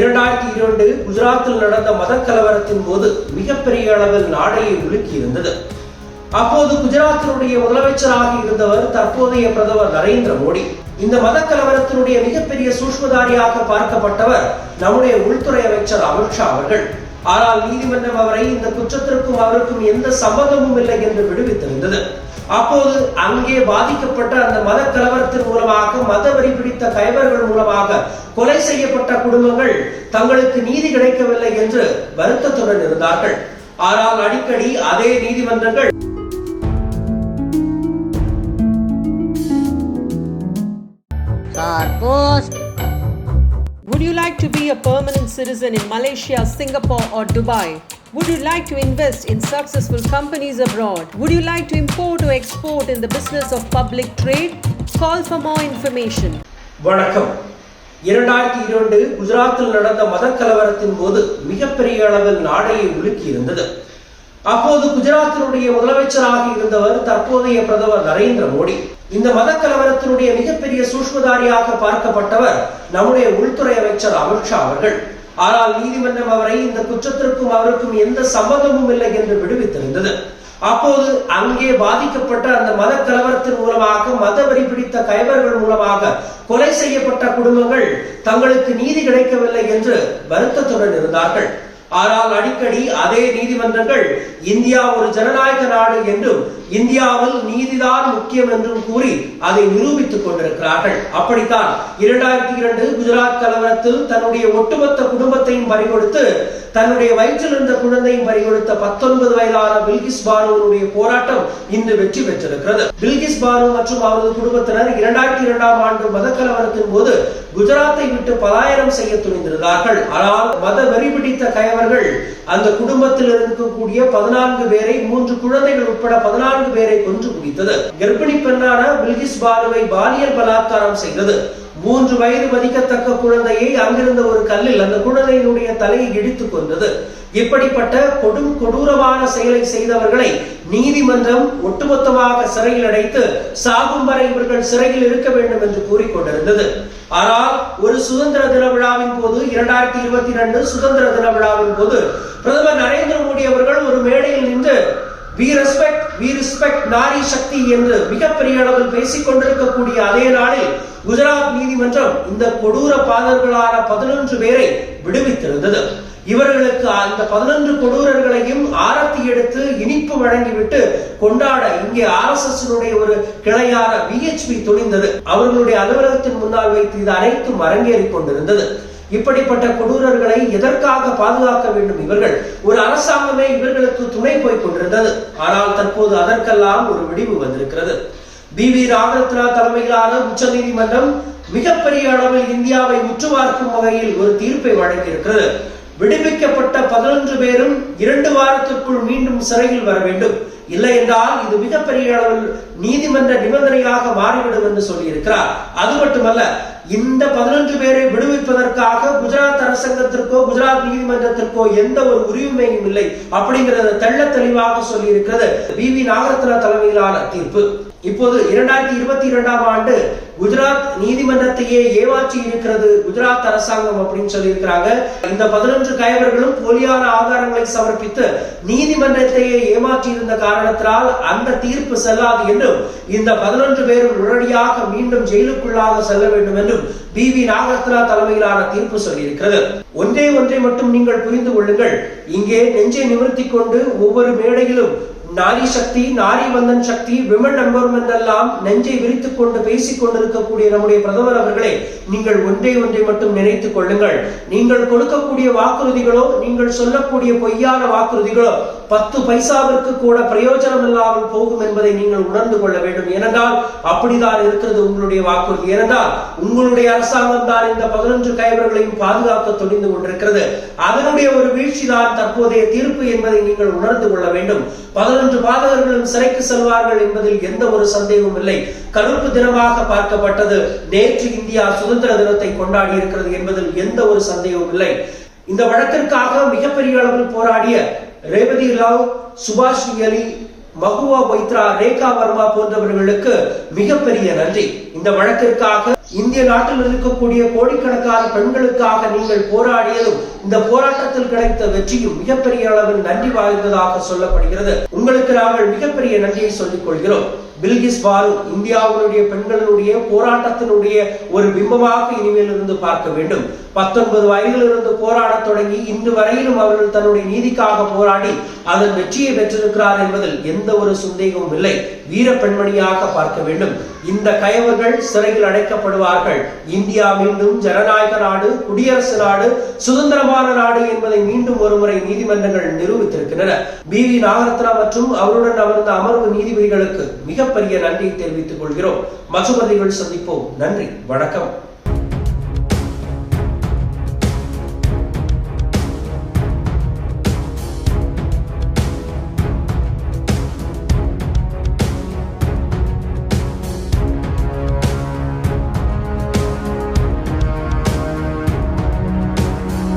இரண்டாயிரத்தி இரண்டு குஜராத்தில் நடந்த மத கலவரத்தின் போது மிகப்பெரிய அளவில் நாடையை உலுக்கி இருந்தது அப்போது குஜராத்தினுடைய முதலமைச்சராக இருந்தவர் தற்போதைய பிரதமர் நரேந்திர மோடி. இந்த மத கலவரத்தினுடைய மிகப்பெரிய சூஷ்மதாரியாக பார்க்கப்பட்டவர் நம்முடைய உள்துறை அமைச்சர் அமித்ஷா அவர்கள். ஆனால் நீதிமன்றம் அவரை இந்த குற்றத்திற்கும் அவருக்கும் எந்த சம்பந்தமும் இல்லை என்று விடுவித்திருந்தது. அப்போது அங்கே பாதிக்கப்பட்ட அந்த மத கலவரத்தின் மூலமாக வரி பிடித்த கைவர்கள் மூலமாக கொலை செய்யப்பட்ட குடும்பங்கள் தங்களுக்கு நீதி கிடைக்கவில்லை என்று வருத்தத்துடன் இருந்தார்கள் ஆனால் அடிக்கடி அதே நீதிமன்றங்கள். Would you like to be a permanent citizen in Malaysia, Singapore, or Dubai? Would you like to invest in successful companies abroad? Would you like to import or export in the business of public trade? Call for more information. வணக்கம் இரண்டாயிரத்தி இரண்டு குஜராத்தில் நடந்த மத கலவரத்தின் போது மிகப்பெரிய அளவில் நாடையை உலுக்கி இருந்தது அப்போது குஜராத்தினுடைய முதலமைச்சராக இருந்தவர் தற்போதைய பிரதமர் நரேந்திர மோடி இந்த மத கலவரத்தினுடைய மிகப்பெரிய சூஷ்மதாரியாக பார்க்கப்பட்டவர் நம்முடைய உள்துறை அமைச்சர் அமித்ஷா அவர்கள் ஆனால் நீதிமன்றம் அவரை இந்த குற்றத்திற்கும் அவருக்கும் எந்த சம்பந்தமும் இல்லை என்று விடுவித்திருந்தது. அப்போது அங்கே பாதிக்கப்பட்ட அந்த மத கலவரத்தின் மூலமாக மத வரி பிடித்த கைவர்கள் மூலமாக கொலை செய்யப்பட்ட குடும்பங்கள் தங்களுக்கு நீதி கிடைக்கவில்லை என்று வருத்தத்துடன் இருந்தார்கள். ஆனால் அடிக்கடி அதே நீதிமன்றங்கள் இந்தியா ஒரு ஜனநாயக நாடு என்றும் இந்தியாவில் நீதிதான் முக்கியம் என்றும் கூறி அதை நிரூபித்துக் கொண்டிருக்கிறார்கள். அப்படித்தான் இரண்டாயிரத்தி இரண்டு குஜராத் கலவரத்தில் தன்னுடைய ஒட்டுமொத்த குடும்பத்தையும் பறிகொடுத்து தன்னுடைய வயிற்றில் இருந்த குழந்தையும் பறிகொடுத்த பத்தொன்பது வயதான பில்கிஸ் பானுவனுடைய போராட்டம் இன்று வெற்றி பெற்றிருக்கிறது. பில்கிஸ் பானு மற்றும் அவரது குடும்பத்தினர் இரண்டாயிரத்தி இரண்டாம் ஆண்டு மத கலவரத்தின் போது குஜராத்தை விட்டு பலாயனம் செய்ய துணிந்திருந்தார்கள். ஆனால் மத வெறி பிடித்த கயவர்கள் அந்த குடும்பத்தில் இருக்கக்கூடிய பதினான்கு பேரை மூன்று குழந்தைகள் உட்பட பதினான்கு பேரை கொன்று குவித்தது. கர்ப்பிணி பெண்ணான பில்கிஸ் பாலுவை பாலியல் பலாத்காரம் செய்தது. மூன்று வயது மதிக்கத்தக்க குழந்தையை அங்கிருந்த ஒரு கல்லில் அந்த குழந்தையினுடைய தலையை இடித்துக் கொண்டது இப்படிப்பட்ட கொடும் கொடூரமான செயலை செய்தவர்களை நீதிமன்றம் ஒட்டுமொத்தமாக சிறையில் அடைத்து சாகும் வரை இவர்கள் சிறையில் இருக்க வேண்டும் என்று கூறிக்கொண்டிருந்தது ஆனால் ஒரு சுதந்திர தின விழாவின் போது இரண்டாயிரத்தி இருபத்தி ரெண்டு சுதந்திர தின விழாவின் போது பிரதமர் நரேந்திர மோடி அவர்கள் ஒரு மேடையில் நின்று we respect we respect Nari Shakti என்று மிகப்பெரிய அளவில் பேசிக் கொண்டிருக்கக்கூடிய அதே நாளில் குஜராத் நீதிமன்றம் இந்த கொடூர பாதர்களான பதினொன்று பேரை விடுவித்திருந்தது. இவர்களுக்கு அந்த பதினொன்று கொடூரர்களையும் ஆரத்தி எடுத்து இனிப்பு வழங்கிவிட்டு கொண்டாட இங்கே ஆர் எஸ் எஸ் ஒரு கிளையான விஹெச்பி துணிந்தது. அவர்களுடைய அலுவலகத்தின் முன்னால் வைத்து இது அனைத்தும் அரங்கேறிக் கொண்டிருந்தது. இப்படிப்பட்ட கொடூரர்களை எதற்காக பாதுகாக்க வேண்டும்? இவர்கள் ஒரு அரசாங்கமே இவர்களுக்கு துணை போய் கொண்டிருந்தது. ஆனால் தற்போது அதற்கெல்லாம் ஒரு விடிவு வந்திருக்கிறது. பி. வி. ராகரத்னா தலைமையிலான உச்ச நீதிமன்றம் மிகப்பெரிய அளவில் இந்தியாவை உற்று பார்க்கும் வகையில் ஒரு தீர்ப்பை வழங்கியிருக்கிறது. விடுவிக்கப்பட்ட பதினொன்று பேரும் இரண்டு வாரத்திற்குள் மீண்டும் சிறையில் வர வேண்டும். இல்லை என்றால் இது மிகப்பெரிய அளவில் நீதிமன்ற நிபந்தனையாக மாறிவிடும் என்று சொல்லியிருக்கிறார். அது மட்டுமல்ல இந்த பதினொன்று பேரை விடுவிப்பதற்காக குஜராத் அரசாங்கத்திற்கோ குஜராத் நீதிமன்றத்திற்கோ எந்த ஒரு உரிமையும் இல்லை. அப்படிங்கறத தெள்ள தெளிவாக சொல்லி இருக்கிறது வி வி நாகரத்னா தலைமையிலான தீர்ப்பு. இப்போது இரண்டாயிரத்தி இருபத்தி இரண்டாம் ஆண்டு குஜராத் நீதிமன்றத்தையே ஏமாற்றி இருக்கிறது குஜராத் அரசாங்கம் அப்படின்னு சொல்லி இருக்கிறாங்க இந்த பதினொன்று கயவர்களும் போலியான ஆதாரங்களை சமர்ப்பித்து நீதிமன்றத்தையே ஏமாற்றி இருந்த காரணத்தினால் அந்த தீர்ப்பு செல்லாது என்றும் இந்த பதினொன்று பேரும் உடனடியாக மீண்டும் ஜெயிலுக்குள்ளாக செல்ல வேண்டும் என்றும் பி வி நாகரத்னா தலைமையிலான தீர்ப்பு சொல்லியிருக்கிறது. ஒன்றே ஒன்றை மட்டும் நீங்கள் புரிந்து கொள்ளுங்கள். இங்கே நெஞ்சை நிவர்த்தி கொண்டு ஒவ்வொரு மேடையிலும் நாரி சக்தி நாரி வந்தன் சக்தி விமன் எம்பவர்மெண்ட் எல்லாம் நெஞ்சை விரித்துக் கொண்டு பேசிக் கொண்டிருக்கக்கூடிய நம்முடைய பிரதமர் அவர்களே நீங்கள் ஒன்றை ஒன்றை மட்டும் நினைத்துக் கொள்ளுங்கள். நீங்கள் கொடுக்கக்கூடிய வாக்குறுதிகளோ நீங்கள் சொல்லக்கூடிய பொய்யான வாக்குறுதிகளோ பத்து பைசாவிற்கு கூட பிரயோஜனம் இல்லாமல் போகும் என்பதை நீங்கள் உணர்ந்து கொள்ள வேண்டும். ஏனென்றால் அப்படிதான் இருக்கிறது உங்களுடைய வாக்குறுதி. ஏனென்றால் உங்களுடைய அரசாங்கம் தான் இந்த பதினொன்று கைவர்களையும் பாதுகாக்க துணிந்து கொண்டிருக்கிறது. அதனுடைய ஒரு வீழ்ச்சி தான் தற்போதைய தீர்ப்பு என்பதை நீங்கள் உணர்ந்து கொள்ள வேண்டும். பதினொன்று பதினொன்று பாதகர்களும் சிறைக்கு செல்வார்கள் என்பதில் எந்த ஒரு சந்தேகமும் இல்லை. கருப்பு தினமாக பார்க்கப்பட்டது. நேற்று இந்தியா சுதந்திர தினத்தை கொண்டாடி இருக்கிறது என்பதில் எந்த ஒரு சந்தேகமும் இல்லை. இந்த வழக்கிற்காக மிகப்பெரிய அளவில் போராடிய ரேவதி ராவ் சுபாஷ் அலி மகுவா பைத்ரா ரேகா வர்மா போன்றவர்களுக்கு மிகப்பெரிய நன்றி. இந்த வழக்கிற்காக இந்திய நாட்டில் இருக்கக்கூடிய கோடிக்கணக்கான பெண்களுக்காக நீங்கள் போராடியதும் இந்த போராட்டத்தில் கிடைத்த வெற்றியும் மிகப்பெரிய அளவில் நன்றி வாய்ந்ததாக சொல்லப்படுகிறது. உங்களுக்கு நாங்கள் மிகப்பெரிய நன்றியை சொல்லிக் கொள்கிறோம். பில்கிஸ் பாலு இந்தியாவினுடைய பெண்களினுடைய போராட்டத்தினுடைய ஒரு பிம்பமாக இனிமேல் இருந்து பார்க்க வேண்டும். பத்தொன்பது வயதிலிருந்து போராடத் தொடங்கி இன்று வரையிலும் அவர்கள் தன்னுடைய நீதிக்காக போராடி அதன் வெற்றியை பெற்றிருக்கிறார் என்பதில் எந்த ஒரு சந்தேகமும் இல்லை. வீர பெண்மணியாக பார்க்க வேண்டும். இந்த கயவர்கள் சிறையில் அடைக்கப்படுவார்கள். இந்தியா மீண்டும் ஜனநாயக நாடு குடியரசு நாடு சுதந்திரமான நாடு என்பதை மீண்டும் ஒருமுறை நீதிமன்றங்கள் நிரூபித்திருக்கின்றன. பி வி நாகரத்னா மற்றும் அவருடன் அமர்ந்த அமர்வு நீதிபதிகளுக்கு மிகப்பெரிய நன்றியை தெரிவித்துக் கொள்கிறோம். மசுமதிகள் சந்திப்போம். நன்றி. வணக்கம்.